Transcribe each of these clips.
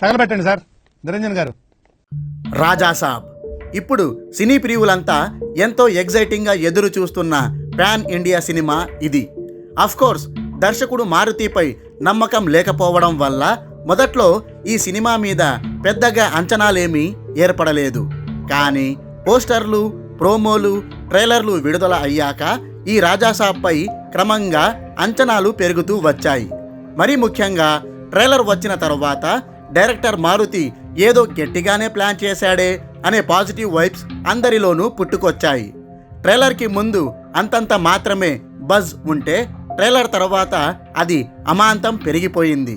తగలబెట్టండి sir. Niranjan గారు. రాజాసాబ్ ఇప్పుడు సినీ ప్రియులంతా ఎంతో ఎగ్జైటింగ్గా ఎదురు చూస్తున్న పాన్ ఇండియా సినిమా ఇది. కోర్స్ దర్శకుడు మారుతిపై నమ్మకం లేకపోవడం వల్ల మొదట్లో ఈ సినిమా మీద పెద్దగా అంచనాలేమీ ఏర్పడలేదు. కానీ పోస్టర్లు ప్రోమోలు ట్రైలర్లు విడుదల అయ్యాక ఈ రాజాసాబ్పై క్రమంగా అంచనాలు పెరుగుతూ వచ్చాయి. మరీ ముఖ్యంగా ట్రైలర్ వచ్చిన తర్వాత డైరెక్టర్ మారుతి ఏదో గట్టిగానే ప్లాన్ చేశాడే అనే పాజిటివ్ వైబ్స్ అందరిలోనూ పుట్టుకొచ్చాయి. ట్రైలర్కి ముందు అంతంత మాత్రమే బజ్ ఉంటే ట్రైలర్ తర్వాత అది అమాంతం పెరిగిపోయింది.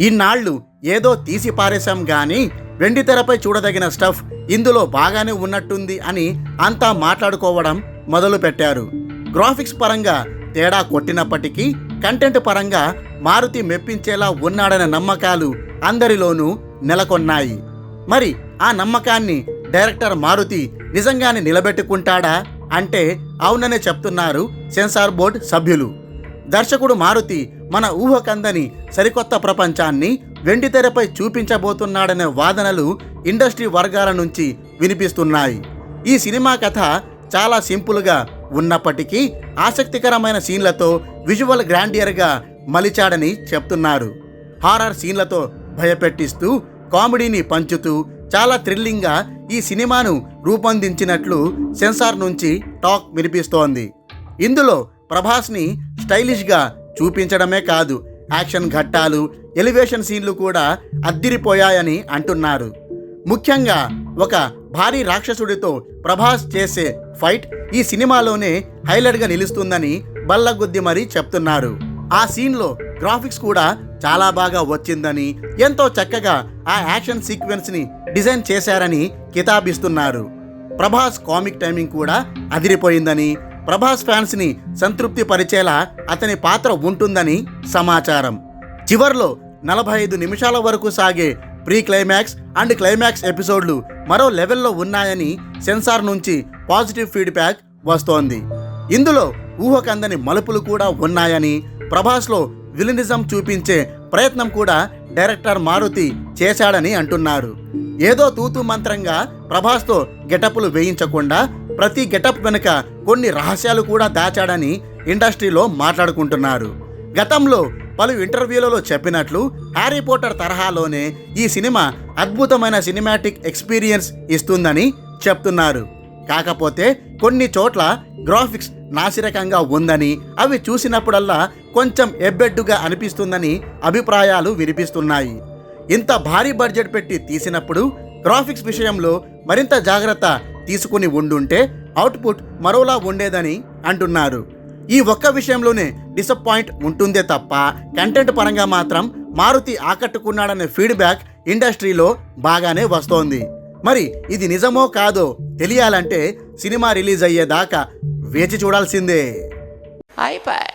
ఇన్నాళ్ళు ఏదో తీసి పారేశాం కానీ వెండి తెరపై చూడదగిన స్టఫ్ ఇందులో బాగానే ఉన్నట్టుంది అని అంతా మాట్లాడుకోవడం మొదలుపెట్టారు. గ్రాఫిక్స్ పరంగా తేడా కొట్టినప్పటికీ కంటెంట్ పరంగా మారుతి మెప్పించేలా ఉన్నాడనే నమ్మకాలు అందరిలోనూ నెలకొన్నాయి. మరి ఆ నమ్మకాన్ని డైరెక్టర్ మారుతి నిజంగానే నిలబెట్టుకుంటాడా? అంటే అవుననే చెప్తున్నారు సెన్సార్ బోర్డ్ సభ్యులు. దర్శకుడు మారుతి మన ఊహకందని సరికొత్త ప్రపంచాన్ని వెండితెరపై చూపించబోతున్నాడనే వాదనలు ఇండస్ట్రీ వర్గాల నుంచి వినిపిస్తున్నాయి. ఈ సినిమా కథ చాలా సింపుల్గా ఉన్నప్పటికీ ఆసక్తికరమైన సీన్లతో విజువల్ గ్రాండియర్గా మలిచాడని చెప్తున్నారు. హారర్ సీన్లతో భయపెట్టిస్తూ కామెడీని పంచుతూ చాలా థ్రిల్లింగ్గా ఈ సినిమాను రూపొందించినట్లు సెన్సార్ నుంచి టాక్ వినిపిస్తోంది. ఇందులో ప్రభాస్ని స్టైలిష్గా చూపించడమే కాదు యాక్షన్ ఘట్టాలు ఎలివేషన్ సీన్లు కూడా అద్దిరిపోయాయని అంటున్నారు. ముఖ్యంగా ఒక భారీ రాక్షసుడితో ప్రభాస్ చేసే ఫైట్ ఈ సినిమాలోనే హైలైట్గా నిలుస్తుందని బల్లగుద్ది మరీ చెప్తున్నారు. ఆ సీన్లో గ్రాఫిక్స్ కూడా చాలా బాగా వచ్చిందని ఎంతో చక్కగా ఆ యాక్షన్ సీక్వెన్స్ని డిజైన్ చేశారని కితాబిస్తున్నారు. ప్రభాస్ కామిక్ టైమింగ్ కూడా అదిరిపోయిందని ప్రభాస్ ఫ్యాన్స్ని సంతృప్తి పరిచేలా అతని పాత్ర ఉంటుందని సమాచారం. చివర్లో నలభై ఐదు నిమిషాల వరకు సాగే ప్రీ క్లైమాక్స్ అండ్ క్లైమాక్స్ ఎపిసోడ్లు మరో లెవెల్లో ఉన్నాయని సెన్సార్ నుంచి పాజిటివ్ ఫీడ్బ్యాక్ వస్తోంది. ఇందులో ఊహకందని మలుపులు కూడా ఉన్నాయని ప్రభాస్లో విలనిజం చూపించే ప్రయత్నం కూడా డైరెక్టర్ మారుతి చేశాడని అంటున్నారు. ఏదో తూతు మంత్రంగా ప్రభాస్తో గెటప్లు వేయించకుండా ప్రతి గెటప్ వెనుక కొన్ని రహస్యాలు కూడా దాచాడని ఇండస్ట్రీలో మాట్లాడుకుంటున్నారు. గతంలో పలు ఇంటర్వ్యూలలో చెప్పినట్లు హ్యారీ పోటర్ తరహాలోనే ఈ సినిమా అద్భుతమైన సినిమాటిక్ ఎక్స్పీరియన్స్ ఇస్తుందని చెప్తున్నారు. కాకపోతే కొన్ని చోట్ల గ్రాఫిక్స్ నాసిరకంగా ఉందని అవి చూసినప్పుడల్లా కొంచెం ఎబ్బెడ్డుగా అనిపిస్తుందని అభిప్రాయాలు వినిపిస్తున్నాయి. ఇంత భారీ బడ్జెట్ పెట్టి తీసినప్పుడు గ్రాఫిక్స్ విషయంలో మరింత జాగ్రత్త తీసుకుని ఉండుంటే అవుట్పుట్ మరోలా ఉండేదని అంటున్నారు. ఈ ఒక్క విషయంలోనే డిసప్పాయింట్ ఉంటుందే తప్ప కంటెంట్ పరంగా మాత్రం మారుతి ఆకట్టుకున్నాడనే ఫీడ్బ్యాక్ ఇండస్ట్రీలో బాగానే వస్తోంది. మరి ఇది నిజమో కాదో తెలియాలంటే సినిమా రిలీజ్ అయ్యేదాకా వేచి చూడాల్సిందే. అయిపోయి